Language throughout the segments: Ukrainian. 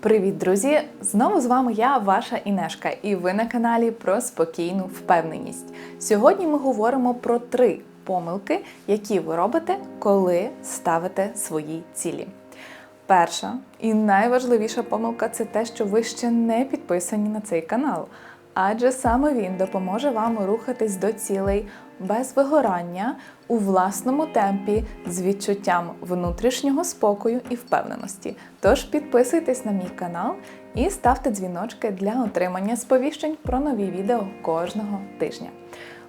Привіт, друзі! Знову з вами я, ваша Інешка, і ви на каналі про спокійну впевненість. Сьогодні ми говоримо про три помилки, які ви робите, коли ставите свої цілі. Перша і найважливіша помилка це те, що ви ще не підписані на цей канал, адже саме він допоможе вам рухатись до цілей без вигорання у власному темпі з відчуттям внутрішнього спокою і впевненості. Тож підписуйтесь на мій канал і ставте дзвіночки для отримання сповіщень про нові відео кожного тижня.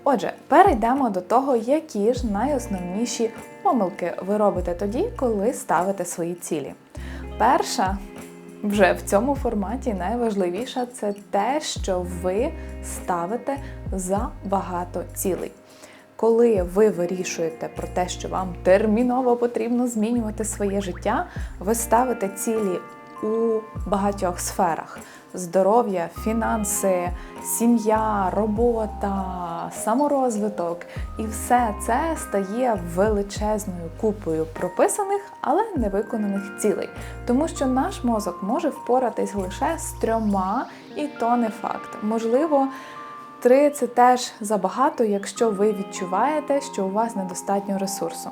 Отже, перейдемо до того, які ж найосновніші помилки ви робите тоді, коли ставите свої цілі. Перша вже в цьому форматі найважливіше це те, що ви ставите за багато цілей. Коли ви вирішуєте про те, що вам терміново потрібно змінювати своє життя, ви ставите цілі у багатьох сферах: здоров'я, фінанси, сім'я, робота, саморозвиток. І все це стає величезною купою прописаних, але не виконаних цілей. Тому що наш мозок може впоратись лише з трьома, і то не факт. Можливо. Три це теж забагато, якщо ви відчуваєте, що у вас недостатньо ресурсу.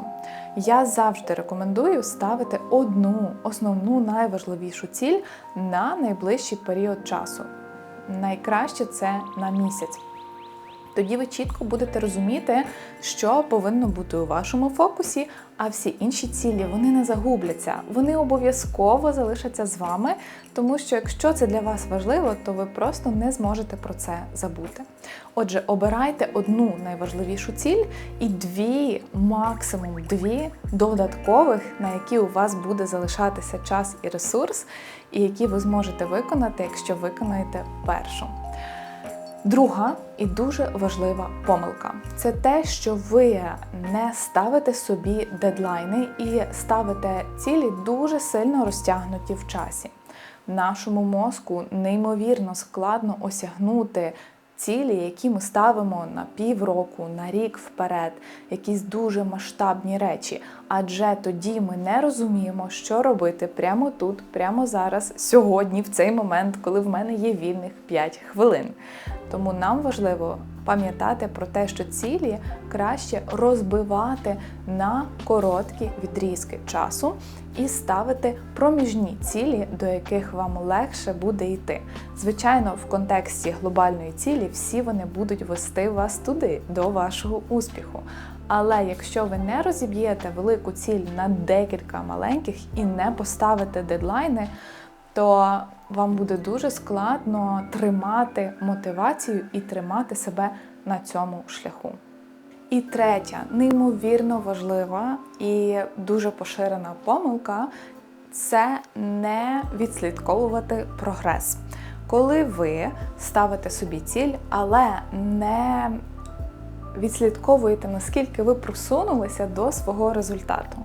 Я завжди рекомендую ставити одну основну найважливішу ціль на найближчий період часу. Найкраще це на місяць. Тоді ви чітко будете розуміти, що повинно бути у вашому фокусі, а всі інші цілі вони не загубляться. Вони обов'язково залишаться з вами, тому що якщо це для вас важливо, то ви просто не зможете про це забути. Отже, обирайте одну найважливішу ціль і дві, максимум дві додаткових, на які у вас буде залишатися час і ресурс, і які ви зможете виконати, якщо виконаєте першу. Друга і дуже важлива помилка це те, що ви не ставите собі дедлайни і ставите цілі дуже сильно розтягнуті в часі. Нашому мозку неймовірно складно осягнути цілі, які ми ставимо на півроку, на рік вперед, якісь дуже масштабні речі. Адже тоді ми не розуміємо, що робити прямо тут, прямо зараз, сьогодні, в цей момент, коли в мене є вільних 5 хвилин. Тому нам важливо пам'ятати про те, що цілі краще розбивати на короткі відрізки часу і ставити проміжні цілі, до яких вам легше буде йти. Звичайно, в контексті глобальної цілі всі вони будуть вести вас туди, до вашого успіху. Але якщо ви не розіб'єте велику ціль на декілька маленьких і не поставите дедлайни, то вам буде дуже складно тримати мотивацію і тримати себе на цьому шляху. І третя, неймовірно важлива і дуже поширена помилка це не відслідковувати прогрес. Коли ви ставите собі ціль, але не відслідковуєте, наскільки ви просунулися до свого результату.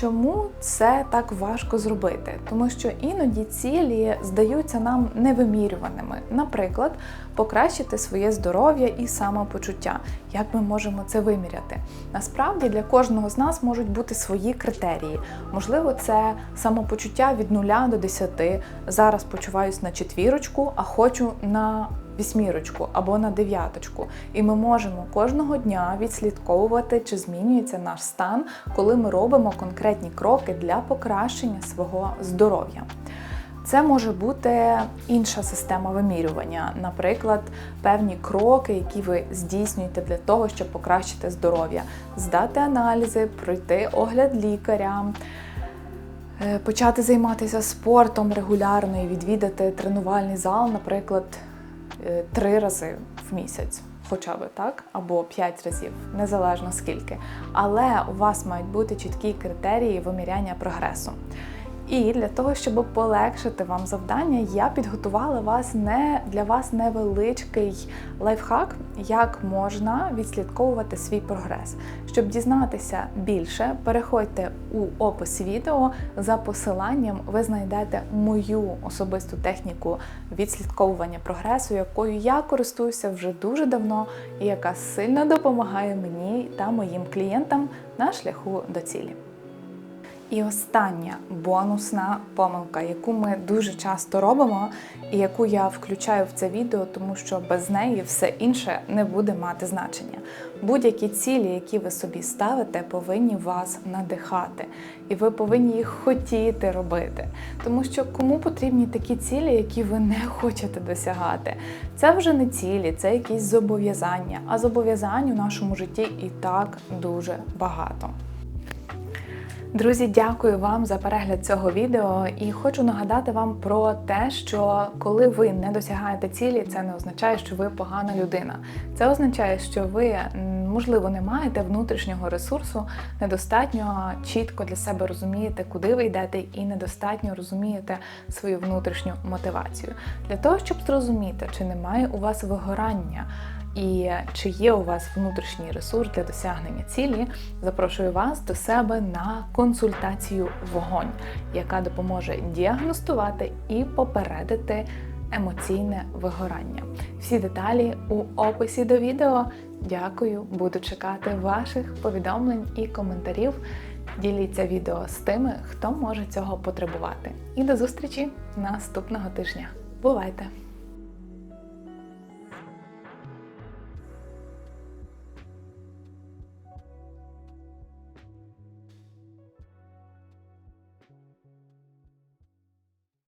Чому це так важко зробити? Тому що іноді цілі здаються нам невимірюваними. Наприклад, покращити своє здоров'я і самопочуття. Як ми можемо це виміряти? Насправді для кожного з нас можуть бути свої критерії. Можливо, це самопочуття від 0 до 10. Зараз почуваюсь на четвірочку, а хочу на вісьмірочку або на дев'яточку. І ми можемо кожного дня відслідковувати, чи змінюється наш стан, коли ми робимо конкретні кроки для покращення свого здоров'я. Це може бути інша система вимірювання, наприклад, певні кроки, які ви здійснюєте для того, щоб покращити здоров'я, здати аналізи, пройти огляд лікаря, е, почати займатися спортом регулярно і відвідати тренувальний зал, наприклад, три рази в місяць, хоча би так, або п'ять разів, незалежно скільки. Але у вас мають бути чіткі критерії виміряння прогресу. І для того, щоб полегшити вам завдання, я підготувала вас не для вас невеличкий лайфхак, як можна відслідковувати свій прогрес. Щоб дізнатися більше, переходьте у опис відео за посиланням. Ви знайдете мою особисту техніку відслідковування прогресу, якою я користуюся вже дуже давно, і яка сильно допомагає мені та моїм клієнтам на шляху до цілі. І остання бонусна помилка, яку ми дуже часто робимо, і яку я включаю в це відео, тому що без неї все інше не буде мати значення. Будь-які цілі, які ви собі ставите, повинні вас надихати, і ви повинні їх хотіти робити. Тому що кому потрібні такі цілі, які ви не хочете досягати? Це вже не цілі, це якісь зобов'язання. А зобов'язань у нашому житті і так дуже багато. Друзі, дякую вам за перегляд цього відео і хочу нагадати вам про те, що коли ви не досягаєте цілі, це не означає, що ви погана людина. Це означає, що ви, можливо, не маєте внутрішнього ресурсу, недостатньо чітко для себе розумієте, куди ви йдете, і недостатньо розумієте свою внутрішню мотивацію. Для того, щоб зрозуміти, чи немає у вас вигорання. І чи є у вас внутрішній ресурс для досягнення цілі, запрошую вас до себе на консультацію вогонь, яка допоможе діагностувати і попередити емоційне вигорання. Всі деталі у описі до відео. Дякую, буду чекати ваших повідомлень і коментарів. Діліться відео з тими, хто може цього потребувати. І до зустрічі наступного тижня. Бувайте!